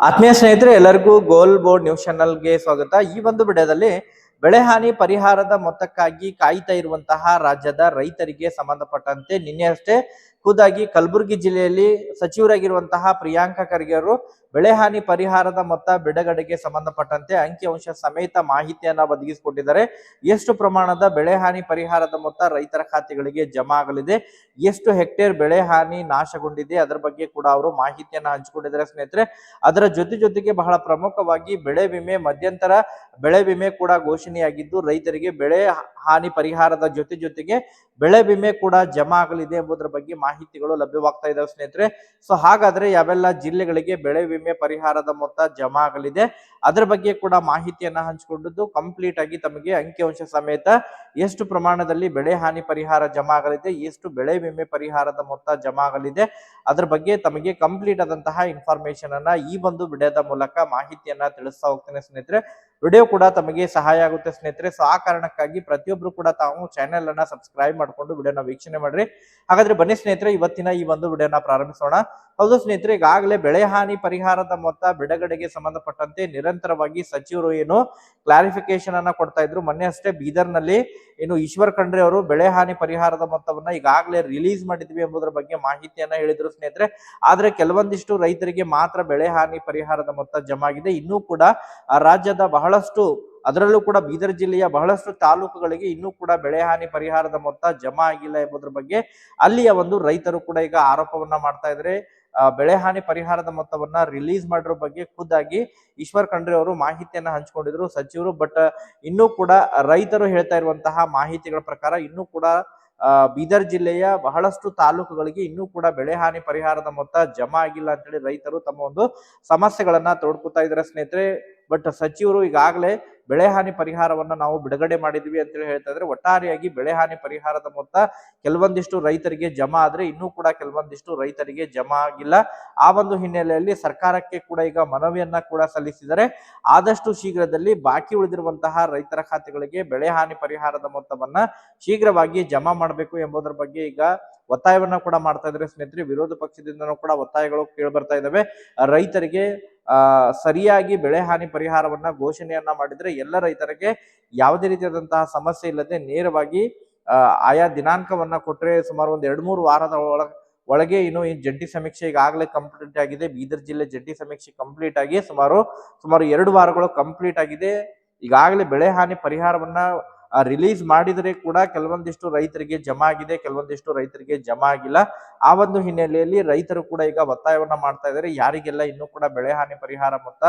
ಆತ್ಮೀಯ ಸ್ನೇಹಿತರೆ, ಎಲ್ಲರಿಗೂ ಗೋಲ್ ಬೋರ್ಡ್ ನ್ಯೂಸ್ ಚಾನಲ್ಗೆ ಸ್ವಾಗತ. ಈ ಒಂದು ವಿಡಿಯೋದಲ್ಲಿ ಬೆಳೆ ಹಾನಿ ಪರಿಹಾರದ ಮೊತ್ತಕ್ಕಾಗಿ ಕಾಯ್ತಾ ಇರುವಂತಹ ರಾಜ್ಯದ ರೈತರಿಗೆ ಸಂಬಂಧಪಟ್ಟಂತೆ ನಿನ್ನೆ ಅಷ್ಟೇ ಖುದ್ದಾಗಿ ಕಲಬುರಗಿ ಜಿಲ್ಲೆಯಲ್ಲಿ ಸಚಿವರಾಗಿರುವಂತಹ ಪ್ರಿಯಾಂಕ ಖರ್ಗೆ ಅವರು ಬೆಳೆ ಹಾನಿ ಪರಿಹಾರದ ಮೊತ್ತ ಬಿಡುಗಡೆಗೆ ಸಂಬಂಧಪಟ್ಟಂತೆ ಅಂಕಿಅಂಶ ಸಮೇತ ಮಾಹಿತಿಯನ್ನ ಒದಗಿಸಿಕೊಟ್ಟಿದ್ದಾರೆ. ಎಷ್ಟು ಪ್ರಮಾಣದ ಬೆಳೆ ಹಾನಿ ಪರಿಹಾರದ ಮೊತ್ತ ರೈತರ ಖಾತೆಗಳಿಗೆ ಜಮಾ ಆಗಲಿದೆ? ಎಷ್ಟು ಹೆಕ್ಟೇರ್ ಬೆಳೆ ಹಾನಿ ನಾಶಗೊಂಡಿದೆ? ಅದರ ಬಗ್ಗೆ ಕೂಡ ಅವರು ಮಾಹಿತಿಯನ್ನ ಹಂಚಿಕೊಂಡಿದ್ದಾರೆ ಸ್ನೇಹಿತರೆ. ಅದರ ಜೊತೆ ಜೊತೆಗೆ ಬಹಳ ಪ್ರಮುಖವಾಗಿ ಬೆಳೆ ವಿಮೆ, ಮಧ್ಯಂತರ ಬೆಳೆ ವಿಮೆ ಕೂಡ ಘೋಷಣೆಯಾಗಿದ್ದು, ರೈತರಿಗೆ ಬೆಳೆ ಹಾನಿ ಪರಿಹಾರದ ಜೊತೆ ಜೊತೆಗೆ ಬೆಳೆ ವಿಮೆ ಕೂಡ ಜಮಾ ಆಗಲಿದೆ ಎಂಬುದರ ಬಗ್ಗೆ ಮಾಹಿತಿಗಳು ಲಭ್ಯವಾಗ್ತಾ ಇದಾವೆ ಸ್ನೇಹಿತರೆ. ಸೊ, ಹಾಗಾದ್ರೆ ಯಾವೆಲ್ಲ ಜಿಲ್ಲೆಗಳಿಗೆ ಬೆಳೆ ವಿಮೆ ಪರಿಹಾರದ ಮೊತ್ತ ಜಮಾ ಆಗಲಿದೆ ಅದರ ಬಗ್ಗೆ ಕೂಡ ಮಾಹಿತಿಯನ್ನ ಹಂಚಿಕೊಂಡಿದ್ದು ಕಂಪ್ಲೀಟ್ ಆಗಿ ತಮಗೆ ಅಂಕಿಅಂಶ ಸಮೇತ ಎಷ್ಟು ಪ್ರಮಾಣದಲ್ಲಿ ಬೆಳೆ ಹಾನಿ ಪರಿಹಾರ ಜಮಾ ಆಗಲಿದೆ ಎಷ್ಟು ಬೆಳೆ ವಿಮೆ ಪರಿಹಾರದ ಮೊತ್ತ ಜಮಾ ಆಗಲಿದೆ ಅದರ ಬಗ್ಗೆ ತಮಗೆ ಕಂಪ್ಲೀಟ್ ಆದಂತಹ ಇನ್ಫಾರ್ಮೇಶನ್ ಅನ್ನ ಈ ಒಂದು ವಿಡಿಯೋದ ಮೂಲಕ ಮಾಹಿತಿಯನ್ನ ತಿಳಿಸ್ತಾ ಹೋಗ್ತೇನೆ ಸ್ನೇಹಿತರೆ. ವಿಡಿಯೋ ಕೂಡ ತಮಗೆ ಸಹಾಯ ಆಗುತ್ತೆ ಸ್ನೇಹಿತರೆ. ಸೊ ಆ ಕಾರಣಕ್ಕಾಗಿ ಪ್ರತಿಯೊಬ್ರು ಕೂಡ ತಾವು ಚಾನೆಲ್ ಅನ್ನ ಸಬ್ಸ್ಕ್ರೈಬ್ ಮಾಡ್ಕೊಂಡು ವಿಡಿಯೋನ ವೀಕ್ಷಣೆ ಮಾಡ್ರಿ. ಹಾಗಾದ್ರೆ ಬನ್ನಿ ಸ್ನೇಹಿತರೆ, ಇವತ್ತಿನ ಈ ಒಂದು ವಿಡಿಯೋನ ಪ್ರಾರಂಭಿಸೋಣ. ಹೌದು ಸ್ನೇಹಿತರೆ, ಈಗಾಗಲೇ ಬೆಳೆ ಹಾನಿ ಪರಿಹಾರದ ಮೊತ್ತ ಬಿಡುಗಡೆಗೆ ಸಂಬಂಧಪಟ್ಟಂತೆ ನಿರಂತರವಾಗಿ ಸಚಿವರು ಏನು ಕ್ಲಾರಿಫಿಕೇಶನ್ ಅನ್ನ ಕೊಡ್ತಾ ಇದ್ರು. ಮೊನ್ನೆ ಅಷ್ಟೇ ಬೀದರ್ನಲ್ಲಿ ಏನು ಈಶ್ವರ್ ಖಂಡ್ರೆ ಅವರು ಬೆಳೆ ಹಾನಿ ಪರಿಹಾರದ ಮೊತ್ತವನ್ನ ಈಗಾಗಲೇ ರಿಲೀಸ್ ಮಾಡಿದ್ವಿ ಎಂಬುದರ ಬಗ್ಗೆ ಮಾಹಿತಿಯನ್ನ ಹೇಳಿದ್ರು ಸ್ನೇಹಿತರೆ. ಆದ್ರೆ ಕೆಲವೊಂದಿಷ್ಟು ರೈತರಿಗೆ ಮಾತ್ರ ಬೆಳೆ ಹಾನಿ ಪರಿಹಾರದ ಮೊತ್ತ ಜಮಾಗಿದೆ. ಇನ್ನೂ ಕೂಡ ರಾಜ್ಯದ ಬಹಳಷ್ಟು, ಅದರಲ್ಲೂ ಕೂಡ ಬೀದರ್ ಜಿಲ್ಲೆಯ ಬಹಳಷ್ಟು ತಾಲೂಕುಗಳಿಗೆ ಇನ್ನೂ ಕೂಡ ಬೆಳೆ ಹಾನಿ ಪರಿಹಾರದ ಮೊತ್ತ ಜಮಾ ಆಗಿಲ್ಲ ಎಂಬುದರ ಬಗ್ಗೆ ಅಲ್ಲಿಯ ಒಂದು ರೈತರು ಕೂಡ ಈಗ ಆರೋಪವನ್ನ ಮಾಡ್ತಾ ಇದ್ರೆ ಬೆಳೆ ಹಾನಿ ಪರಿಹಾರದ ಮೊತ್ತವನ್ನ ರಿಲೀಸ್ ಮಾಡಿರೋ ಬಗ್ಗೆ ಖುದ್ದಾಗಿ ಈಶ್ವರ್ ಖಂಡ್ರೆ ಅವರು ಮಾಹಿತಿಯನ್ನ ಹಂಚಿಕೊಂಡಿದ್ರು, ಸಚಿವರು. ಬಟ್ ಇನ್ನೂ ಕೂಡ ರೈತರು ಹೇಳ್ತಾ ಇರುವಂತಹ ಮಾಹಿತಿಗಳ ಪ್ರಕಾರ ಇನ್ನೂ ಕೂಡ ಬೀದರ್ ಜಿಲ್ಲೆಯ ಬಹಳಷ್ಟು ತಾಲೂಕುಗಳಿಗೆ ಇನ್ನೂ ಕೂಡ ಬೆಳೆ ಹಾನಿ ಪರಿಹಾರದ ಮೊತ್ತ ಜಮಾ ಆಗಿಲ್ಲ ಅಂತೇಳಿ ರೈತರು ತಮ್ಮ ಒಂದು ಸಮಸ್ಯೆಗಳನ್ನ ತೋಡ್ಕೊತಾ ಇದ್ದಾರೆ ಸ್ನೇಹಿತರೆ. ಬಟ್ ಸಚಿವರು ಈಗಾಗಲೇ ಬೆಳೆ ಹಾನಿ ಪರಿಹಾರವನ್ನ ನಾವು ಬಿಡುಗಡೆ ಮಾಡಿದ್ವಿ ಅಂತೇಳಿ ಹೇಳ್ತಾ ಇದ್ರೆ ಒಟ್ಟಾರೆಯಾಗಿ ಬೆಳೆ ಹಾನಿ ಪರಿಹಾರದ ಮೊತ್ತ ಕೆಲವೊಂದಿಷ್ಟು ರೈತರಿಗೆ ಜಮಾ ಆದ್ರೆ ಇನ್ನೂ ಕೂಡ ಕೆಲವೊಂದಿಷ್ಟು ರೈತರಿಗೆ ಜಮಾ ಆಗಿಲ್ಲ. ಆ ಒಂದು ಹಿನ್ನೆಲೆಯಲ್ಲಿ ಸರ್ಕಾರಕ್ಕೆ ಕೂಡ ಈಗ ಮನವಿಯನ್ನ ಕೂಡ ಸಲ್ಲಿಸಿದರೆ ಆದಷ್ಟು ಶೀಘ್ರದಲ್ಲಿ ಬಾಕಿ ಉಳಿದಿರುವಂತಹ ರೈತರ ಖಾತೆಗಳಿಗೆ ಬೆಳೆ ಹಾನಿ ಪರಿಹಾರದ ಮೊತ್ತವನ್ನ ಶೀಘ್ರವಾಗಿ ಜಮಾ ಮಾಡಬೇಕು ಎಂಬುದರ ಬಗ್ಗೆ ಈಗ ಒತ್ತಾಯವನ್ನ ಕೂಡ ಮಾಡ್ತಾ ಇದ್ರೆ ಸ್ನೇಹಿತರೆ, ವಿರೋಧ ಪಕ್ಷದಿಂದನೂ ಕೂಡ ಒತ್ತಾಯಗಳು ಕೇಳಿ ಬರ್ತಾ ಇದ್ದಾವೆ. ರೈತರಿಗೆ ಸರಿಯಾಗಿ ಬೆಳೆ ಹಾನಿ ಪರಿಹಾರವನ್ನ ಘೋಷಣೆಯನ್ನ ಮಾಡಿದ್ರೆ ಎಲ್ಲ ರೈತರಿಗೆ ಯಾವುದೇ ರೀತಿಯಾದಂತಹ ಸಮಸ್ಯೆ ಇಲ್ಲದೆ ನೇರವಾಗಿ ಆಯಾ ದಿನಾಂಕವನ್ನ ಕೊಟ್ರೆ ಸುಮಾರು ಒಂದ್ ಎರಡ್ ಮೂರು ವಾರದ ಒಳಗ ಇನ್ನು ಈ ಜಂಟಿ ಸಮೀಕ್ಷೆ ಈಗಾಗಲೇ ಕಂಪ್ಲೀಟ್ ಆಗಿದೆ. ಬೀದರ್ ಜಿಲ್ಲೆ ಜಂಟಿ ಸಮೀಕ್ಷೆ ಕಂಪ್ಲೀಟ್ ಆಗಿ ಸುಮಾರು ಸುಮಾರು ಎರಡು ವಾರಗಳು ಕಂಪ್ಲೀಟ್ ಆಗಿದೆ. ಈಗಾಗಲೇ ಬೆಳೆ ಹಾನಿ ಪರಿಹಾರವನ್ನ ರಿಲೀಸ್ ಮಾಡಿದರೆ ಕೂಡ ಕೆಲವೊಂದಿಷ್ಟು ರೈತರಿಗೆ ಜಮಾ ಆಗಿದೆ, ಕೆಲವೊಂದಿಷ್ಟು ರೈತರಿಗೆ ಜಮಾ ಆಗಿಲ್ಲ. ಆ ಒಂದು ಹಿನ್ನೆಲೆಯಲ್ಲಿ ರೈತರು ಕೂಡ ಈಗ ಒತ್ತಾಯವನ್ನ ಮಾಡ್ತಾ ಇದ್ದಾರೆ. ಯಾರಿಗೆಲ್ಲ ಇನ್ನೂ ಕೂಡ ಬೆಳೆ ಹಾನಿ ಪರಿಹಾರ ಮೊತ್ತ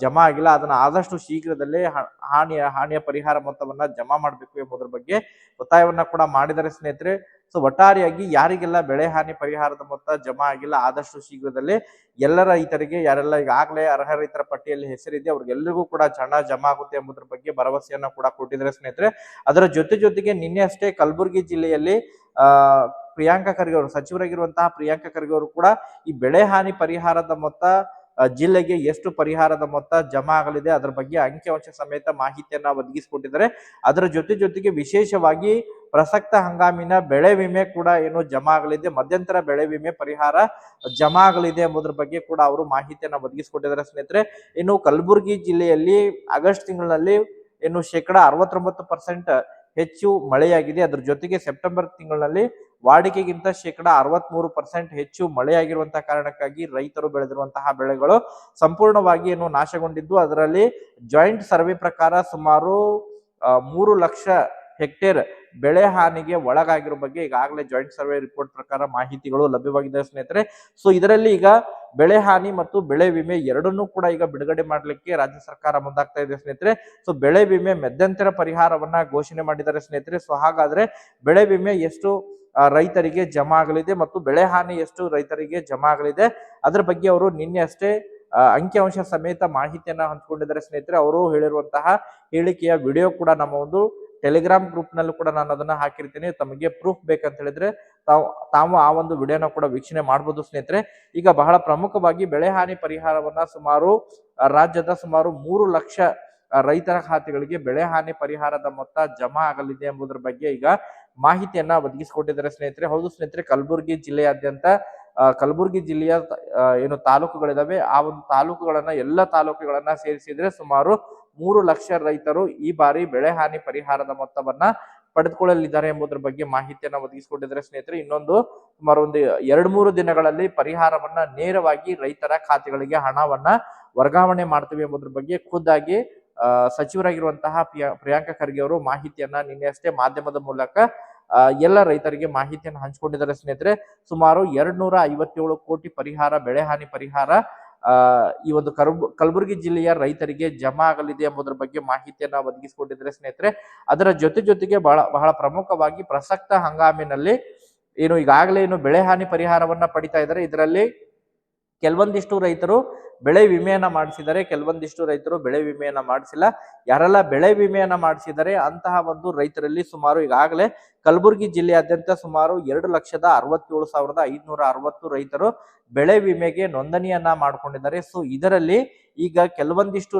ಜಮಾ ಆಗಿಲ್ಲ. ಅದನ್ನ ಆದಷ್ಟು ಶೀಘ್ರದಲ್ಲೇ ಹಾನಿಯ ಹಾನಿಯ ಪರಿಹಾರ ಮೊತ್ತವನ್ನ ಜಮಾ ಮಾಡಬೇಕು ಎಂಬುದರ ಬಗ್ಗೆ ಒತ್ತಾಯವನ್ನ ಕೂಡ ಮಾಡಿದರೆ ಸ್ನೇಹಿತರೆ. ಸೊ ಒಟ್ಟಾರೆಯಾಗಿ ಯಾರಿಗೆಲ್ಲ ಬೆಳೆ ಹಾನಿ ಪರಿಹಾರದ ಮೊತ್ತ ಜಮಾ ಆಗಿಲ್ಲ, ಆದಷ್ಟು ಶೀಘ್ರದಲ್ಲೇ ಎಲ್ಲ ರೈತರಿಗೆ ಯಾರೆಲ್ಲ ಈಗಾಗಲೇ ಅರ್ಹ ರೈತರ ಪಟ್ಟಿಯಲ್ಲಿ ಹೆಸರಿದೆ, ಅವ್ರಿಗೆಲ್ಲರಿಗೂ ಕೂಡ ಹಣ ಜಮಾ ಆಗುತ್ತೆ ಎಂಬುದರ ಬಗ್ಗೆ ಭರವಸೆಯನ್ನ ಕೂಡ ಕೊಟ್ಟಿದ್ದಾರೆ ಸ್ನೇಹಿತರೆ. ಅದರ ಜೊತೆ ಜೊತೆಗೆ ನಿನ್ನೆ ಅಷ್ಟೇ ಕಲಬುರಗಿ ಜಿಲ್ಲೆಯಲ್ಲಿ, ಆ, ಪ್ರಿಯಾಂಕ ಖರ್ಗೆ ಅವರು, ಸಚಿವರಾಗಿರುವಂತಹ ಪ್ರಿಯಾಂಕಾ ಖರ್ಗೆ ಅವರು ಕೂಡ ಈ ಬೆಳೆ ಹಾನಿ ಪರಿಹಾರದ ಮೊತ್ತ ಜಿಲ್ಲೆಗೆ ಎಷ್ಟು ಪರಿಹಾರದ ಮೊತ್ತ ಜಮಾ ಆಗಲಿದೆ, ಅದರ ಬಗ್ಗೆ ಅಂಕಿಅಂಶ ಸಮೇತ ಮಾಹಿತಿಯನ್ನ ಒದಗಿಸಿಕೊಟ್ಟಿದ್ದಾರೆ. ಅದರ ಜೊತೆ ಜೊತೆಗೆ ವಿಶೇಷವಾಗಿ ಪ್ರಸಕ್ತ ಹಂಗಾಮಿನ ಬೆಳೆ ವಿಮೆ ಕೂಡ ಏನು ಜಮಾ ಆಗಲಿದೆ, ಮಧ್ಯಂತರ ಬೆಳೆ ವಿಮೆ ಪರಿಹಾರ ಜಮಾ ಆಗಲಿದೆ ಎಂಬುದರ ಬಗ್ಗೆ ಕೂಡ ಅವರು ಮಾಹಿತಿಯನ್ನು ಒದಗಿಸಿಕೊಟ್ಟಿದ್ದಾರೆ ಸ್ನೇಹಿತರೆ. ಇನ್ನು ಕಲಬುರಗಿ ಜಿಲ್ಲೆಯಲ್ಲಿ ಆಗಸ್ಟ್ ತಿಂಗಳಲ್ಲಿ ಏನು ಶೇಕಡಾ ಅರವತ್ತೊಂಬತ್ತು ಪರ್ಸೆಂಟ್ ಹೆಚ್ಚು ಮಳೆಯಾಗಿದೆ. ಅದ್ರ ಜೊತೆಗೆ ಸೆಪ್ಟೆಂಬರ್ ತಿಂಗಳಿನಲ್ಲಿ ವಾಡಿಕೆಗಿಂತ ಶೇಕಡ ಅರವತ್ಮೂರು ಪರ್ಸೆಂಟ್ ಹೆಚ್ಚು ಮಳೆಯಾಗಿರುವಂತಹ ಕಾರಣಕ್ಕಾಗಿ ರೈತರು ಬೆಳೆದಿರುವಂತಹ ಬೆಳೆಗಳು ಸಂಪೂರ್ಣವಾಗಿ ಏನು ನಾಶಗೊಂಡಿದ್ದು, ಅದರಲ್ಲಿ ಜಾಯಿಂಟ್ ಸರ್ವೆ ಪ್ರಕಾರ ಸುಮಾರು ಮೂರು ಲಕ್ಷ ಹೆಕ್ಟೇರ್ ಬೆಳೆ ಹಾನಿಗೆ ಒಳಗಾಗಿರೋ ಬಗ್ಗೆ ಈಗಾಗಲೇ ಜಾಯಿಂಟ್ ಸರ್ವೆ ರಿಪೋರ್ಟ್ ಪ್ರಕಾರ ಮಾಹಿತಿಗಳು ಲಭ್ಯವಾಗಿದೆ ಸ್ನೇಹಿತರೆ. ಸೊ ಇದರಲ್ಲಿ ಈಗ ಬೆಳೆ ಹಾನಿ ಮತ್ತು ಬೆಳೆ ವಿಮೆ ಎರಡನ್ನೂ ಕೂಡ ಈಗ ಬಿಡುಗಡೆ ಮಾಡಲಿಕ್ಕೆ ರಾಜ್ಯ ಸರ್ಕಾರ ಮುಂದಾಗ್ತಾ ಇದೆ ಸ್ನೇಹಿತರೆ. ಸೊ ಬೆಳೆ ವಿಮೆ ಮಧ್ಯಂತರ ಪರಿಹಾರವನ್ನ ಘೋಷಣೆ ಮಾಡಿದ್ದಾರೆ ಸ್ನೇಹಿತರೆ. ಸೊ ಹಾಗಾದ್ರೆ ಬೆಳೆ ವಿಮೆ ಎಷ್ಟು ರೈತರಿಗೆ ಜಮಾ ಆಗಲಿದೆ ಮತ್ತು ಬೆಳೆ ಹಾನಿ ಎಷ್ಟು ರೈತರಿಗೆ ಜಮಾ ಆಗಲಿದೆ. ಅದರ ಬಗ್ಗೆ ಅವರು ನಿನ್ನೆ ಅಷ್ಟೇ ಅಂಕಿಅಂಶ ಸಮೇತ ಮಾಹಿತಿಯನ್ನ ಹಂಚಿಕೊಂಡಿದ್ದಾರೆ ಸ್ನೇಹಿತರೆ. ಅವರು ಹೇಳಿರುವಂತಹ ಹೇಳಿಕೆಯ ವಿಡಿಯೋ ಕೂಡ ನಮ್ಮ ಒಂದು ಟೆಲಿಗ್ರಾಮ್ ಗ್ರೂಪ್ ನಲ್ಲೂ ಕೂಡ ನಾನು ಅದನ್ನ ಹಾಕಿರ್ತೀನಿ. ತಮಗೆ ಪ್ರೂಫ್ ಬೇಕಂತ ಹೇಳಿದ್ರೆ ತಾವು ತಾವು ಆ ಒಂದು ವಿಡಿಯೋನ ಕೂಡ ವೀಕ್ಷಣೆ ಮಾಡಬಹುದು ಸ್ನೇಹಿತರೆ. ಈಗ ಬಹಳ ಪ್ರಮುಖವಾಗಿ ಬೆಳೆ ಹಾನಿ ಪರಿಹಾರವನ್ನ ಸುಮಾರು, ರಾಜ್ಯದ ಸುಮಾರು ಮೂರು ಲಕ್ಷ ರೈತರ ಖಾತೆಗಳಿಗೆ ಬೆಳೆ ಹಾನಿ ಪರಿಹಾರದ ಮೊತ್ತ ಜಮಾ ಆಗಲಿದೆ ಎಂಬುದರ ಬಗ್ಗೆ ಈಗ ಮಾಹಿತಿಯನ್ನ ಒದಗಿಸಿಕೊಟ್ಟಿದ್ದಾರೆ ಸ್ನೇಹಿತರೆ. ಹೌದು ಸ್ನೇಹಿತರೆ, ಕಲಬುರಗಿ ಜಿಲ್ಲೆಯಾದ್ಯಂತ ಕಲಬುರಗಿ ಜಿಲ್ಲೆಯ ಏನು ತಾಲೂಕುಗಳಿದಾವೆ. ಆ ಒಂದು ತಾಲೂಕುಗಳನ್ನ, ಎಲ್ಲ ತಾಲೂಕುಗಳನ್ನ ಸೇರಿಸಿದ್ರೆ ಸುಮಾರು ಮೂರು ಲಕ್ಷ ರೈತರು ಈ ಬಾರಿ ಬೆಳೆ ಹಾನಿ ಪರಿಹಾರದ ಮೊತ್ತವನ್ನ ಪಡೆದುಕೊಳ್ಳಲಿದ್ದಾರೆ ಎಂಬುದರ ಬಗ್ಗೆ ಮಾಹಿತಿಯನ್ನ ಒದಗಿಸಿಕೊಂಡಿದ್ದಾರೆ ಸ್ನೇಹಿತರೆ. ಇನ್ನೊಂದು, ಸುಮಾರು ಒಂದು ಎರಡ್ ಮೂರು ದಿನಗಳಲ್ಲಿ ಪರಿಹಾರವನ್ನ ನೇರವಾಗಿ ರೈತರ ಖಾತೆಗಳಿಗೆ ಹಣವನ್ನ ವರ್ಗಾವಣೆ ಮಾಡ್ತೀವಿ ಎಂಬುದ್ರ ಬಗ್ಗೆ ಖುದ್ದಾಗಿ ಸಚಿವರಾಗಿರುವಂತಹ ಪ್ರಿಯಾ, ಪ್ರಿಯಾಂಕ ಖರ್ಗೆ ಅವರು ಮಾಹಿತಿಯನ್ನ ನಿನ್ನೆ ಅಷ್ಟೇ ಮಾಧ್ಯಮದ ಮೂಲಕ ಎಲ್ಲ ರೈತರಿಗೆ ಮಾಹಿತಿಯನ್ನು ಹಂಚಿಕೊಂಡಿದ್ದಾರೆ ಸ್ನೇಹಿತರೆ. ಸುಮಾರು ಎರಡ್ ನೂರ ಐವತ್ತೇಳು ಕೋಟಿ ಪರಿಹಾರ, ಬೆಳೆ ಹಾನಿ ಪರಿಹಾರ ಈ ಒಂದು ಕಲಬುರಗಿ ಜಿಲ್ಲೆಯ ರೈತರಿಗೆ ಜಮಾ ಆಗಲಿದೆ ಎಂಬುದರ ಬಗ್ಗೆ ಮಾಹಿತಿಯನ್ನು ಒದಗಿಸಿಕೊಂಡಿದ್ದಾರೆ ಸ್ನೇಹಿತರೆ. ಅದರ ಜೊತೆ ಜೊತೆಗೆ ಬಹಳ ಬಹಳ ಪ್ರಮುಖವಾಗಿ ಪ್ರಸಕ್ತ ಹಂಗಾಮಿನಲ್ಲಿ ಏನು, ಈಗಾಗಲೇ ಏನು ಬೆಳೆ ಹಾನಿ ಪರಿಹಾರವನ್ನ ಪಡಿತಾ ಇದ್ದಾರೆ. ಇದರಲ್ಲಿ ಕೆಲವೊಂದಿಷ್ಟು ರೈತರು ಬೆಳೆ ವಿಮೆಯನ್ನ ಮಾಡಿಸಿದರೆ ಕೆಲವೊಂದಿಷ್ಟು ರೈತರು ಬೆಳೆ ವಿಮೆಯನ್ನ ಮಾಡಿಸಿಲ್ಲ. ಯಾರೆಲ್ಲ ಬೆಳೆ ವಿಮೆಯನ್ನ ಮಾಡಿಸಿದರೆ ಅಂತಹ ಒಂದು ರೈತರಲ್ಲಿ ಸುಮಾರು ಈಗಾಗಲೇ ಕಲಬುರಗಿ ಜಿಲ್ಲೆಯಾದ್ಯಂತ ಸುಮಾರು ಎರಡು ಲಕ್ಷದ ಅರವತ್ತೇಳು ಸಾವಿರದ ಐದುನೂರ ಅರವತ್ತು ರೈತರು ಬೆಳೆ ವಿಮೆಗೆ ನೋಂದಣಿಯನ್ನ ಮಾಡ್ಕೊಂಡಿದ್ದಾರೆ. ಸೊ ಇದರಲ್ಲಿ ಈಗ ಕೆಲವೊಂದಿಷ್ಟು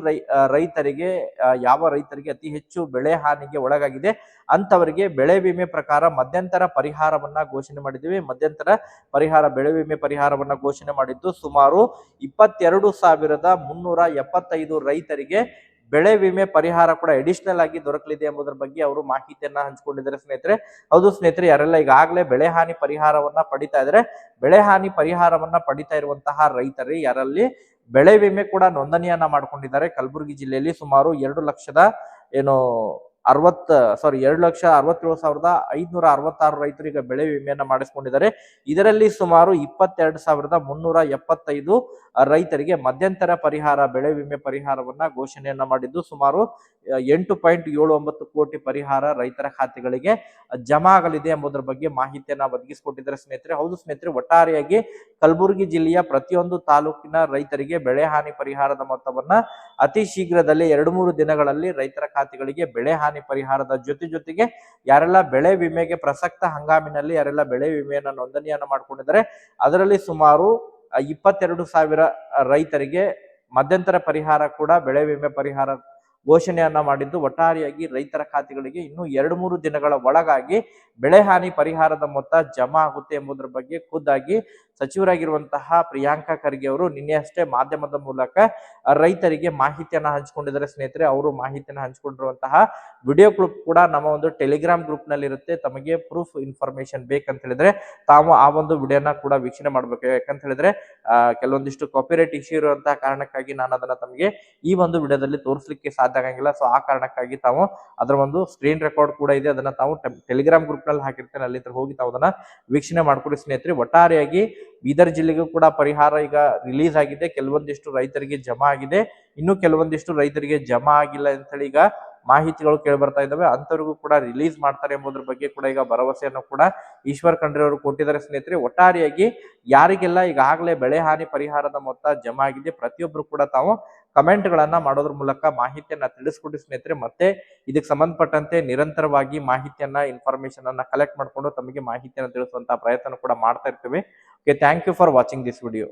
ರೈತರಿಗೆ ಯಾವ ರೈತರಿಗೆ ಅತಿ ಹೆಚ್ಚು ಬೆಳೆ ಹಾನಿಗೆ ಒಳಗಾಗಿದೆ ಅಂತವರಿಗೆ ಬೆಳೆ ವಿಮೆ ಪ್ರಕಾರ ಮಧ್ಯಂತರ ಪರಿಹಾರವನ್ನ ಘೋಷಣೆ ಮಾಡಿದ್ದೀವಿ. ಮಧ್ಯಂತರ ಪರಿಹಾರ, ಬೆಳೆ ವಿಮೆ ಪರಿಹಾರವನ್ನ ಘೋಷಣೆ ಮಾಡಿದ್ದು ಸುಮಾರು ಇಪ್ಪತ್ತೆರಡು ಸಾವಿರದ ಮುನ್ನೂರ ಎಪ್ಪತ್ತೈದು ರೈತರಿಗೆ ಬೆಳೆ ವಿಮೆ ಪರಿಹಾರ ಕೂಡ ಅಡಿಷನಲ್ ಆಗಿ ದೊರಕಲಿದೆ ಎಂಬುದರ ಬಗ್ಗೆ ಅವರು ಮಾಹಿತಿಯನ್ನ ಹಂಚಿಕೊಂಡಿದ್ದಾರೆ ಸ್ನೇಹಿತರೆ. ಹೌದು ಸ್ನೇಹಿತರೆ, ಯಾರೆಲ್ಲ ಈಗಾಗಲೇ ಬೆಳೆ ಹಾನಿ ಪರಿಹಾರವನ್ನ ಪಡಿತಾ ಇದ್ರೆ ಬೆಳೆ ಹಾನಿ ಪರಿಹಾರವನ್ನ ಪಡಿತಾ ಇರುವಂತಹ ರೈತರು, ಯಾರಲ್ಲಿ ಬೆಳೆ ವಿಮೆ ಕೂಡ ನೋಂದಣಿಯನ್ನ ಮಾಡ್ಕೊಂಡಿದ್ದಾರೆ. ಕಲಬುರಗಿ ಜಿಲ್ಲೆಯಲ್ಲಿ ಸುಮಾರು ಎರಡು ಲಕ್ಷದ ಏನು ಅರವತ್ತ ಸಾರಿ ಎರಡು ಲಕ್ಷ ಅರವತ್ತೇಳು ಸಾವಿರದ ಐದ್ನೂರ ಅರವತ್ತಾರು ರೈತರು ಈಗ ಬೆಳೆ ವಿಮೆಯನ್ನ ಮಾಡಿಸ್ಕೊಂಡಿದ್ದಾರೆ. ಇದರಲ್ಲಿ ಸುಮಾರು ಇಪ್ಪತ್ತೆರಡು ಸಾವಿರದ ಮುನ್ನೂರ ಎಪ್ಪತ್ತೈದು ರೈತರಿಗೆ ಮಧ್ಯಂತರ ಪರಿಹಾರ, ಬೆಳೆ ವಿಮೆ ಪರಿಹಾರವನ್ನ ಘೋಷಣೆಯನ್ನ ಮಾಡಿದ್ದು ಸುಮಾರು ಎಂಟು ಪಾಯಿಂಟ್ ಏಳು ಒಂಬತ್ತು ಕೋಟಿ ಪರಿಹಾರ ರೈತರ ಖಾತೆಗಳಿಗೆ ಜಮಾ ಆಗಲಿದೆ ಎಂಬುದರ ಬಗ್ಗೆ ಮಾಹಿತಿಯನ್ನ ಒದಗಿಸಿಕೊಟ್ಟಿದ್ದಾರೆ ಸ್ನೇಹಿತರೆ. ಹೌದು ಸ್ನೇಹಿತರೆ, ಒಟ್ಟಾರೆಯಾಗಿ ಕಲಬುರಗಿ ಜಿಲ್ಲೆಯ ಪ್ರತಿಯೊಂದು ತಾಲೂಕಿನ ರೈತರಿಗೆ ಬೆಳೆ ಹಾನಿ ಪರಿಹಾರದ ಮೊತ್ತವನ್ನ ಅತಿ ಶೀಘ್ರದಲ್ಲೇ ಎರಡು ಮೂರು ದಿನಗಳಲ್ಲಿ ರೈತರ ಖಾತೆಗಳಿಗೆ ಬೆಳೆ ಹಾನಿ ಪರಿಹಾರದ ಜೊತೆ ಜೊತೆಗೆ ಯಾರೆಲ್ಲ ಬೆಳೆ ವಿಮೆಗೆ ಪ್ರಸಕ್ತ ಹಂಗಾಮಿನಲ್ಲಿ ಯಾರೆಲ್ಲ ಬೆಳೆ ವಿಮೆಯನ್ನ ನೋಂದಣಿಯನ್ನು ಮಾಡಿಕೊಂಡಿದ್ದಾರೆ, ಅದರಲ್ಲಿ ಸುಮಾರು ಇಪ್ಪತ್ತೆರಡು ಸಾವಿರ ರೈತರಿಗೆ ಮಧ್ಯಂತರ ಪರಿಹಾರ ಕೂಡ ಬೆಳೆ ವಿಮೆ ಪರಿಹಾರ ಘೋಷಣೆಯನ್ನ ಮಾಡಿದ್ದು ಒಟ್ಟಾರೆಯಾಗಿ ರೈತರ ಖಾತೆಗಳಿಗೆ ಇನ್ನು ಎರಡು ಮೂರು ದಿನಗಳ ಒಳಗಾಗಿ ಬೆಳೆ ಹಾನಿ ಪರಿಹಾರದ ಮೊತ್ತ ಜಮಾ ಆಗುತ್ತೆ ಎಂಬುದರ ಬಗ್ಗೆ ಖುದ್ದಾಗಿ ಸಚಿವರಾಗಿರುವಂತಹ ಪ್ರಿಯಾಂಕಾ ಖರ್ಗೆ ಅವರು ನಿನ್ನೆ ಮಾಧ್ಯಮದ ಮೂಲಕ ರೈತರಿಗೆ ಮಾಹಿತಿಯನ್ನ ಹಂಚಿಕೊಂಡಿದ್ದಾರೆ. ಸ್ನೇಹಿತರೆ, ಅವರು ಮಾಹಿತಿಯನ್ನ ಹಂಚಿಕೊಂಡಿರುವಂತಹ ವಿಡಿಯೋ ಕ್ಲಿಪ್ ಕೂಡ ನಮ್ಮ ಒಂದು ಟೆಲಿಗ್ರಾಮ್ ಗ್ರೂಪ್ನಲ್ಲಿ ಇರುತ್ತೆ ತಮಗೆ ಪ್ರೂಫ್ ಇನ್ಫಾರ್ಮೇಶನ್ ಬೇಕಂತ ಹೇಳಿದ್ರೆ ತಾವು ಆ ಒಂದು ವಿಡಿಯೋನ ಕೂಡ ವೀಕ್ಷಣೆ ಮಾಡ್ಬೇಕು. ಯಾಕಂತ ಹೇಳಿದ್ರೆ ಕೆಲವೊಂದಿಷ್ಟು ಕಾಪಿರೇಟ್ ಇಶ್ಯೂ ಇರುವಂತಹ ಕಾರಣಕ್ಕಾಗಿ ನಾನು ಅದನ್ನ ತಮಗೆ ಈ ಒಂದು ವಿಡಿಯೋದಲ್ಲಿ ತೋರಿಸಲಿಕ್ಕೆ ಸಾಧ್ಯ ಆಗಂಗಿಲ್ಲ ಸೊ ಆ ಕಾರಣಕ್ಕಾಗಿ ತಾವು ಅದರ ಒಂದು ಸ್ಕ್ರೀನ್ ರೆಕಾರ್ಡ್ ಕೂಡ ಇದೆ. ಅದನ್ನ ತಾವು ಟೆಲಿಗ್ರಾಮ್ ಗ್ರೂಪ್ನಲ್ಲಿ ಹಾಕಿರ್ತೇನೆ. ಅಲ್ಲಿ ಹೋಗಿ ತಾವು ಅದನ್ನ ವೀಕ್ಷಣೆ ಮಾಡ್ಕೊಡಿ ಸ್ನೇಹಿತರೆ. ಒಟ್ಟಾರೆಯಾಗಿ ಬೀದರ್ ಜಿಲ್ಲೆಗೂ ಕೂಡ ಪರಿಹಾರ ಈಗ ರಿಲೀಸ್ ಆಗಿದೆ. ಕೆಲವೊಂದಿಷ್ಟು ರೈತರಿಗೆ ಜಮಾ ಆಗಿದೆ. ಇನ್ನು ಕೆಲವೊಂದಿಷ್ಟು ರೈತರಿಗೆ ಜಮಾ ಆಗಿಲ್ಲ ಅಂತ ಹೇಳಿ ಈಗ ಮಾಹಿತಿಗಳು ಕೇಳಿ ಬರ್ತಾ ಇದ್ದಾವೆ. ಅಂತವರಿಗೂ ಕೂಡ ರಿಲೀಸ್ ಮಾಡ್ತಾರೆ ಎಂಬುದ್ರ ಬಗ್ಗೆ ಕೂಡ ಈಗ ಭರವಸೆಯನ್ನು ಕೂಡ ಈಶ್ವರ್ ಖಂಡ್ರೆ ಅವರು ಕೊಟ್ಟಿದ್ದಾರೆ ಸ್ನೇಹಿತರೆ. ಒಟ್ಟಾರೆಯಾಗಿ ಯಾರಿಗೆಲ್ಲ ಈಗಾಗಲೇ ಬೆಳೆ ಹಾನಿ ಪರಿಹಾರದ ಮೊತ್ತ ಜಮಾ ಆಗಿದೆ ಪ್ರತಿಯೊಬ್ಬರು ಕೂಡ ತಾವು ಕಮೆಂಟ್ ಗಳನ್ನ ಮಾಡೋದ್ರ ಮೂಲಕ ಮಾಹಿತಿಯನ್ನ ತಿಳಿಸ್ಕೊಡಿ ಸ್ನೇಹಿತರೆ. ಮತ್ತೆ ಇದಕ್ಕೆ ಸಂಬಂಧಪಟ್ಟಂತೆ ನಿರಂತರವಾಗಿ ಮಾಹಿತಿಯನ್ನ ಇನ್ಫಾರ್ಮೇಶನ್ ಅನ್ನ ಕಲೆಕ್ಟ್ ಮಾಡ್ಕೊಂಡು ತಮಗೆ ಮಾಹಿತಿಯನ್ನ ತಿಳಿಸುವಂತ ಪ್ರಯತ್ನ ಕೂಡ ಮಾಡ್ತಾ ಇರ್ತೀವಿ. Okay thank you for watching this video